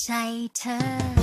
ใจเธอ